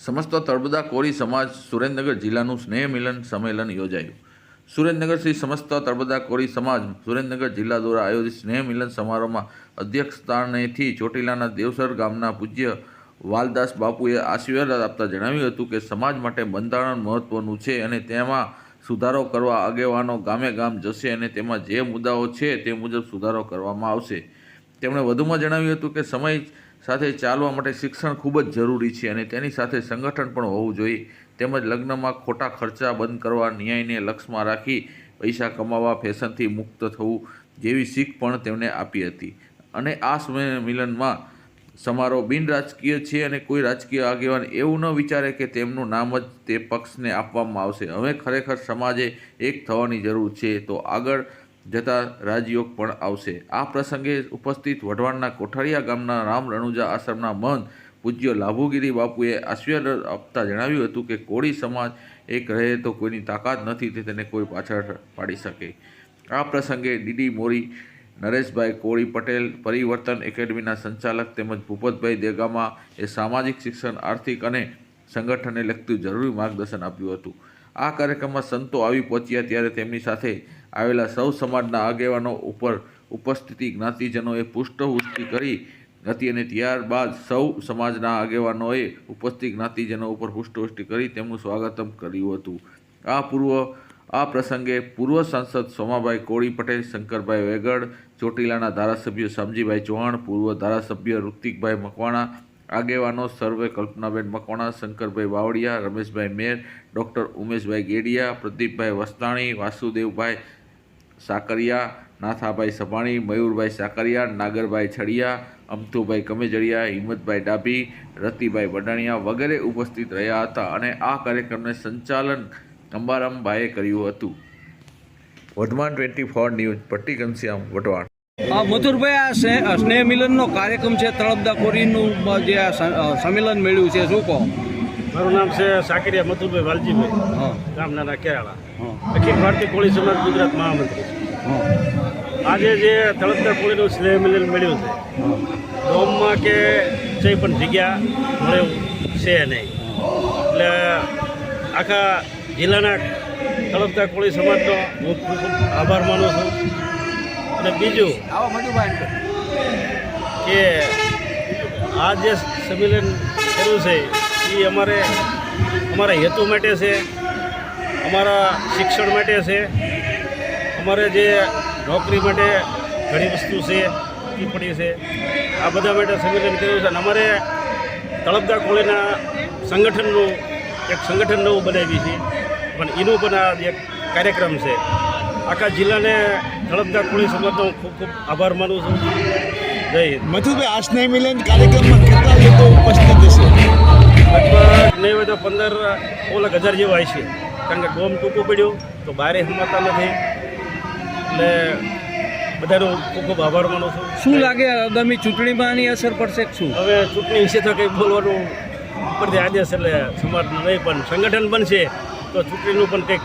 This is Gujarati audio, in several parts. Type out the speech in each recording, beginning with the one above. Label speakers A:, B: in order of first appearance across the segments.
A: સમસ્ત તળબદા કોરી સમાજ સુરેન્દ્રનગર જિલ્લાનું સ્નેહ મિલન સંમેલન યોજાયું. સુરેન્દ્રનગર શ્રી સમસ્ત તળબદા કોરી સમાજ સુરેન્દ્રનગર જિલ્લા દ્વારા આયોજિત સ્નેહ મિલન સમારોહમાં અધ્યક્ષસ્થાનેથી ચોટીલાના દેવસર ગામના પૂજ્ય વાલદાસ બાપુએ આશીર્વાદ આપતા જણાવ્યું હતું કે સમાજ માટે બંધારણ મહત્વનું છે અને તેમાં સુધારો કરવા આગેવાનો ગામે ગામ જશે અને તેમાં જે મુદ્દાઓ છે તે મુજબ સુધારો કરવામાં આવશે. તેમણે વધુમાં જણાવ્યું હતું કે સમય સાથે ચાલવા માટે શિક્ષણ ખૂબ જ જરૂરી છે અને તેની સાથે સંગઠન પણ હોવું જોઈએ. તેમજ લગ્નમાં ખોટા ખર્ચા બંધ કરવા, ન્યાયને લક્ષમાં રાખી, પૈસા કમાવા, ફેશનથી મુક્ત થવું જેવી શીખ પણ તેમણે આપી હતી. અને આ સંમેલનમાં સમારોહ બિન રાજકીય છે અને કોઈ રાજકીય આગેવાન એવું ન વિચારે કે તેમનું નામ જ તે પક્ષને આપવામાં આવશે. હવે ખરેખર સમાજે એક થવાની જરૂર છે. તો આગળ જતા રાજયોગ પણ આવશે. આ પ્રસંગે ઉપસ્થિત વઢવાણના કોઠારીયા ગામના રામ રણુજા આશ્રમના મહંત પૂજ્ય લાભુગીરી બાપુએ આશીર્વાદ આપતા જણાવ્યું હતું કે કોળી સમાજ એક રહે તો કોઈની તાકાત નથી તે તેને કોઈ પાછળ પાડી શકે. આ પ્રસંગે ડીડી મોરી, નરેશભાઈ કોળી પટેલ, પરિવર્તન એકેડમીના સંચાલક તેમજ ભૂપતભાઈ દેગામા એ સામાજિક શિક્ષણ, આર્થિક અને સંગઠનને લગતું જરૂરી માર્ગદર્શન આપ્યું હતું. આ કાર્યક્રમમાં સંતો આવી પહોંચ્યા ત્યારે તેમની સાથે આવેલા સૌ સમાજના આગેવાનો ઉપર ઉપસ્થિતિ જ્ઞાતિજનોએ પુષ્ટવૃષ્ટિ કરી હતી અને ત્યારબાદ સૌ સમાજના આગેવાનોએ ઉપસ્થિત જ્ઞાતિજનો ઉપર પુષ્ટવૃષ્ટિ કરી તેમનું સ્વાગતમ કર્યું હતું. આ પૂર્વ, આ પ્રસંગે પૂર્વ સાંસદ સોમાભાઈ કોળી પટેલ, શંકરભાઈ વેગડ, ચોટીલાના ધારાસભ્ય શામજીભાઈ ચૌહાણ, પૂર્વ ધારાસભ્ય ઋતિકભાઈ મકવાણા, આગેવાનો સર્વે કલ્પનાબેન મકવાણા, શંકરભાઈ બાવળિયા, રમેશભાઈ મેર, ડૉક્ટર ઉમેશભાઈ ગેડિયા, પ્રદીપભાઈ વસ્તાણી, વાસુદેવભાઈ સાકરિયા નાથાભાઈ સભાણી મયુરભાઈ સાકરિયા નાગરભાઈ છડિયા અમથુભાઈ કમેજડિયા હિંમતભાઈ ડાભી રતિભાઈ વડાણિયા વગેરે ઉપસ્થિત રહ્યા હતા અને આ કાર્યક્રમને સંચાલન અંબારામભાઈએ કર્યું હતું. વઢવાણ ટ્વેન્ટી ફોર ન્યૂઝ પટ્ટી ઘનશ્યામ વઢવાણ.
B: અ, મથુરભાઈ આ સ્નેહ મિલનનો કાર્યક્રમ છે તળપદા કોરીનું જે આ સંમેલન મેળ્યું છે શું કહો?
C: મારું નામ છે સાકરિયા મથુરભાઈ વાલજીભાઈ ગામના કેરાળા. અખિલ ભારતીય કોળી સમાજ ગુજરાત મહામંત્રી. આજે જે તળતર કોળીનું સ્નેહ મિલન મળ્યું છે
B: હા
C: ગામમાં કે કંઈ પણ જગ્યા મળે છે નહીં. એટલે આખા જિલ્લાના તળપતા કોળી સમાજનો હું ખૂબ આભાર માનું છું. અને બીજું કે આ જે સંમેલન કર્યું છે એ અમારે અમારા હેતુ માટે છે અમારા શિક્ષણ માટે છે અમારે જે નોકરી માટે ઘણી વસ્તુ છે પડી છે. આ બધા માટે સંમેલન કર્યું છે અને અમારે તળપદા કોળીના સંગઠનનું એક સંગઠન નવું બનાવ્યું છે. પણ એનું પણ આ એક કાર્યક્રમ છે. આખા જિલ્લાને તળપદા કોળી સમાજનો હું ખૂબ ખૂબ આભાર માનું છું. જય હિન્દ.
D: મથુરભાઈ આ સ્નેહ મિલન કાર્યક્રમમાં કેટલા લોકો ઉપસ્થિત હશે?
C: લગભગ નહીં હોય તો પંદર ઓલક હજાર જેવા હશે. કારણ કે ગોમ ટૂંકું પડ્યું તો બારે હમાતા નથી એટલે બધાનો ખૂબ ખૂબ આભાર માનું છું.
B: શું લાગે આગામી ચૂંટણીમાં આની અસર પડશે શું?
C: હવે ચૂંટણી વિશે તો કંઈ બોલવાનું ઉપરથી આદેશ એટલે સમાજનું નહીં પણ સંગઠન બનશે તો ચૂંટણીનું પણ કંઈક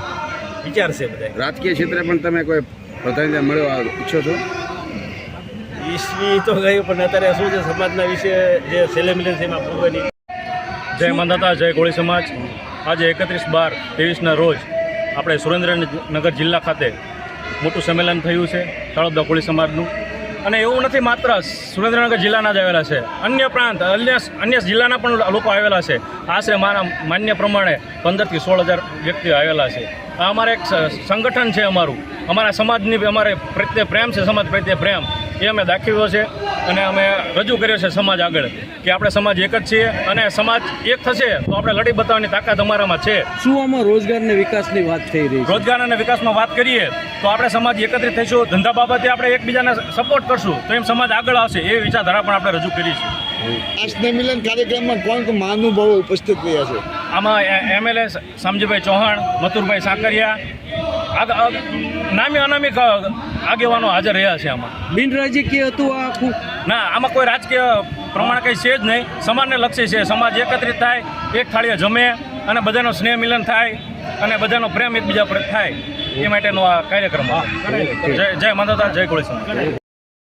C: વિચાર છે બધા
D: રાજકીય ક્ષેત્રે પણ તમે કોઈ પ્રતિનિધિ મળ્યો ઈચ્છો છો?
C: ઈસવી તો ગયું પણ અત્યારે શું છે સમાજના વિશે જે સેલેબ્રિટી છે એમાં પૂર્વની.
E: જય માનદાતા જય કોળી સમાજ. આજે એકત્રીસ બાર ત્રેવીસના રોજ આપણે સુરેન્દ્રનગર જિલ્લા ખાતે મોટું સંમેલન થયું છે તળપદા કોળી સમાજનું. અને એવું નથી માત્ર સુરેન્દ્રનગર જિલ્લાના જ આવેલા છે. અન્ય પ્રાંત અન્ય અન્ય જિલ્લાના પણ લોકો આવેલા છે. આશરે મારા માન્ય પ્રમાણે પંદરથી સોળ હજાર વ્યક્તિઓ આવેલા છે. આ અમારે એક સંગઠન છે અમારું. અમારા સમાજની અમારે પ્રત્યે પ્રેમ છે સમાજ પ્રત્યે પ્રેમ. એ અમે દાખવ્યો છે અને અમે રજૂ કર્યો છે સમાજ આગળ કે આપણે સમાજ એક જ છીએ અને સમાજ એક થશે તો આપણે લડી બતાવવાની તાકાત અમારામાં છે.
B: શું આમાં રોજગાર અને વિકાસની વાત થઈ રહી
E: રોજગાર અને વિકાસમાં વાત કરીએ તો આપણે સમાજ એકત્રિત થઈશું ધંધા બાબતે આપણે એકબીજાને સપોર્ટ કરશું તો એમ સમાજ આગળ આવશે એ વિચારધારા પણ આપણે રજૂ કરી છે.
D: સ્નેહમિલન કાર્યક્રમમાં કોણ કોણ મહાનુભાવો ઉપસ્થિત રહ્યા છે?
E: આમાં એમએલએ શામજીભાઈ ચૌહાણ મથુરભાઈ સાકરિયા નામી અનામી આગેવાનો હાજર રહ્યા છે આમાં.
B: બિન રાજકીય હતું આ આખું?
E: ના આમાં કોઈ રાજકીય પ્રમાણ કંઈ છે જ નહીં. સમાજને લક્ષી છે. સમાજ એકત્રિત થાય એક થાળીએ જમે અને બધાનો સ્નેહ મિલન થાય અને બધાનો પ્રેમ એકબીજા પર થાય એ માટેનો આ કાર્યક્રમ. જય જય માનવતા જય કોળી